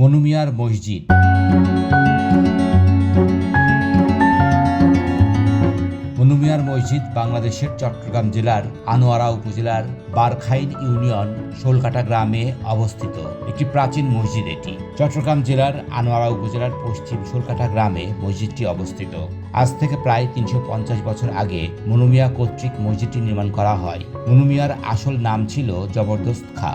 মনুমিয়ার মসজিদ। মনুমিয়ার মসজিদ বাংলাদেশের চট্টগ্রাম জেলার আনোয়ারা উপজেলার বারখাইন ইউনিয়ন শোলকাটা গ্রামে অবস্থিত। একটি প্রাচীন মসজিদ এটি। চট্টগ্রাম জেলার আনোয়ারা উপজেলার পশ্চিম সোলকাটা গ্রামে মসজিদটি অবস্থিত। আজ থেকে প্রায় তিনশো পঞ্চাশ বছর আগে মনুমিয়া কর্তৃক মসজিদটি নির্মাণ করা হয়। মনুমিয়ার আসল নাম ছিল জবরদস্ত খা।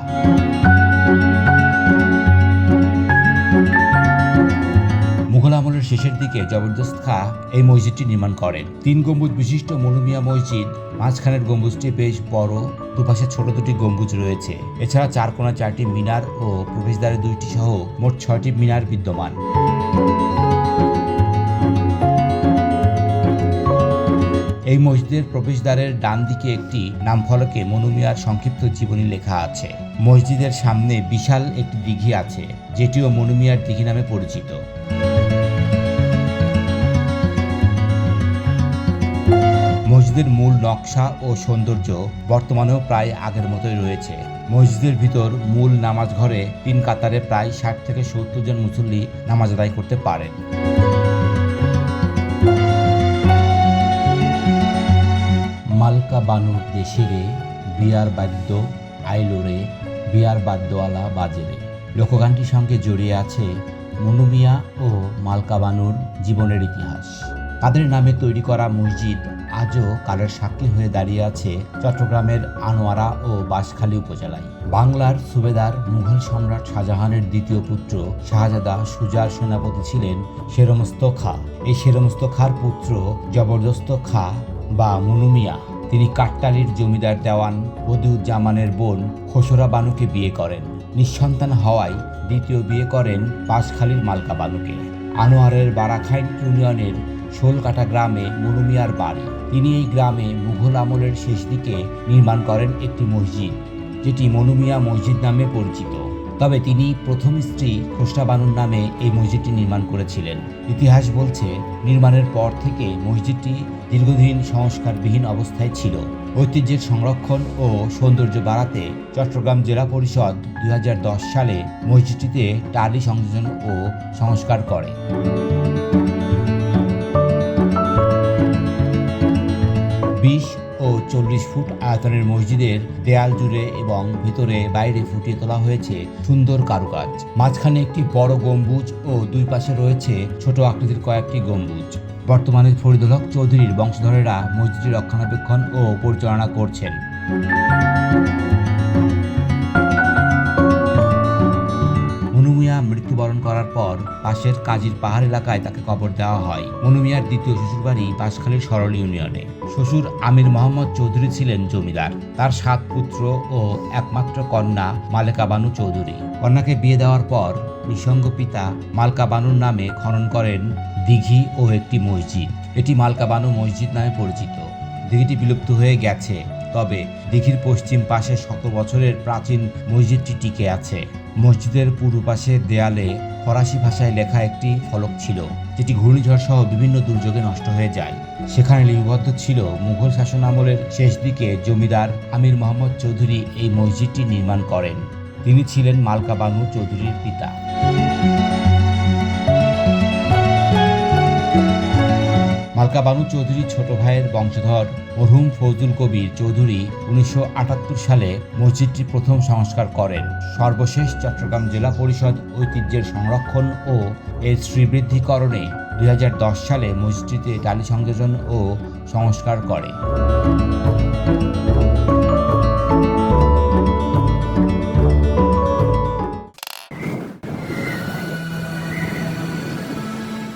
শেষের দিকে জবরদস্ত খা এই মসজিদটি নির্মাণ করেন। তিন গম্বুজ বিশিষ্ট মনুমিয়া মসজিদ, মাঝখানের গম্বুজটি বেশ বড়, দুপাশে ছোট দুটি গম্বুজ রয়েছে। এছাড়া চার কোণা চারটি মিনার ও প্রবেশদ্বারে দুইটি সহ মোট ছয়টি মিনার বিদ্যমান। এই মসজিদের প্রবেশদ্বারের ডান দিকে একটি নামফলকে মনুমিয়ার সংক্ষিপ্ত জীবনী লেখা আছে। মসজিদের সামনে বিশাল একটি দিঘি আছে, যেটিও মনুমিয়ার দিঘি নামে পরিচিত। মসজিদের মূল নকশা ও সৌন্দর্য বর্তমানেও প্রায় আগের মতোই রয়েছে। মসজিদের ভিতর মূল নামাজ ঘরে তিন কাতারে প্রায় ষাট থেকে সত্তর জন মুসল্লি নামাজ আদায় করতে পারেন। মালকা বানুর দেশিরে, বিয়ার বাদ্য আইলোরে, বিয়ার বাদ্যওয়ালা বাজেরে। লোকগানটির সঙ্গে জড়িয়ে আছে মনুমিয়া ও মালকা বানুর জীবনের ইতিহাস। তাদের নামে তৈরি করা মসজিদ আজও কালের সাক্ষী হয়ে দাঁড়িয়ে আছে চট্টগ্রামের আনোয়ারা ও বাঁশখালী উপজেলায়। বাংলার সুবেদার মুঘল সম্রাট শাহজাহানের দ্বিতীয় পুত্র শাহজাদা সুজার সেনাপতি ছিলেন শেরমস্ত খা। এই শেরমস্ত খার পুত্র জবরদস্ত খা বা মনুমিয়া তিনি কাট্টালির জমিদার দেওয়ান বদিউজ্জামানের বোন খোসরা বানুকে বিয়ে করেন। নিঃসন্তান হওয়ায় দ্বিতীয় বিয়ে করেন পাঁচখালীর মালকা বানুকে। আনোয়ারের বারাখাইন ইউনিয়নের শোলকাটা গ্রামে মনুমিয়ার বাড়ি। তিনি এই গ্রামে মুঘল আমলের শেষ দিকে নির্মাণ করেন একটি মসজিদ, যেটি মনুমিয়া মসজিদ নামে পরিচিত। তবে তিনি প্রথম স্ত্রী খোসরা বানুর নামে এই মসজিদটি নির্মাণ করেছিলেন। ইতিহাস বলছে, নির্মাণের পর থেকে মসজিদটি দীর্ঘদিন সংস্কারবিহীন অবস্থায় ছিল। ঐতিহ্যের সংরক্ষণ ও সৌন্দর্য বাড়াতে চট্টগ্রাম জেলা পরিষদ দু হাজার দশ সালে মসজিদটিতে টালি সংযোজন ও সংস্কার করে। চল্লিশ ফুট আয়তনের মসজিদের দেয়াল জুড়ে এবং ভিতরে বাইরে ফুটিয়ে তোলা হয়েছে সুন্দর কারুকাজ। মাঝখানে একটি বড় গম্বুজ ও দুই পাশে রয়েছে ছোট আকৃতির কয়েকটি গম্বুজ। বর্তমানে ফরিদুল হক চৌধুরীর বংশধরেরা মসজিদটি রক্ষণাবেক্ষণ ও পরিচালনা করছেন। পাশের কাজীর পাহাড় এলাকায় তাকে কবর দেওয়া হয়। মনুমিয়ার দ্বিতীয় শ্বশুরবাড়ি বাঁশখালীর সরল ইউনিয়নে। শ্বশুর আমির মোহাম্মদ চৌধুরী ছিলেন জমিদার। তার সাত পুত্র ও একমাত্র কন্যা মালেকা বানু চৌধুরী। কন্যাকে বিয়ে দেওয়ার পর নিঃসঙ্গ পিতা মালকা বানুর নামে খনন করেন দিঘি ও একটি মসজিদ। এটি মালকা বানু মসজিদ নামে পরিচিত। দিঘিটি বিলুপ্ত হয়ে গেছে। তবে দিঘির পশ্চিম পাশে শত বছরের প্রাচীন মসজিদটি টিকে আছে। মসজিদের পূর্ব পাশের দেয়ালে ফরাসি ভাষায় লেখা একটি ফলক ছিল, যেটি ঘূর্ণিঝড় সহ বিভিন্ন দুর্যোগে নষ্ট হয়ে যায়। সেখানে লিপিবদ্ধ ছিল মুঘল শাসন আমলের শেষ দিকে জমিদার আমির মোহাম্মদ চৌধুরী এই মসজিদটি নির্মাণ করেন। তিনি ছিলেন মালকা বানু চৌধুরীর পিতা। মালকা বানু চৌধুরী ছোট ভাইয়ের বংশধর মরহুম ফৌজুল কবির চৌধুরী উনিশশো আটাত্তর সালে মসজিদটি প্রথম সংস্কার করেন। সর্বশেষ চট্টগ্রাম জেলা পরিষদ ঐতিহ্যের সংরক্ষণ ও এর শ্রীবৃদ্ধিকরণে দুই হাজার দশ সালে মসজিদটিতে টালি সংযোজন ও সংস্কার করে।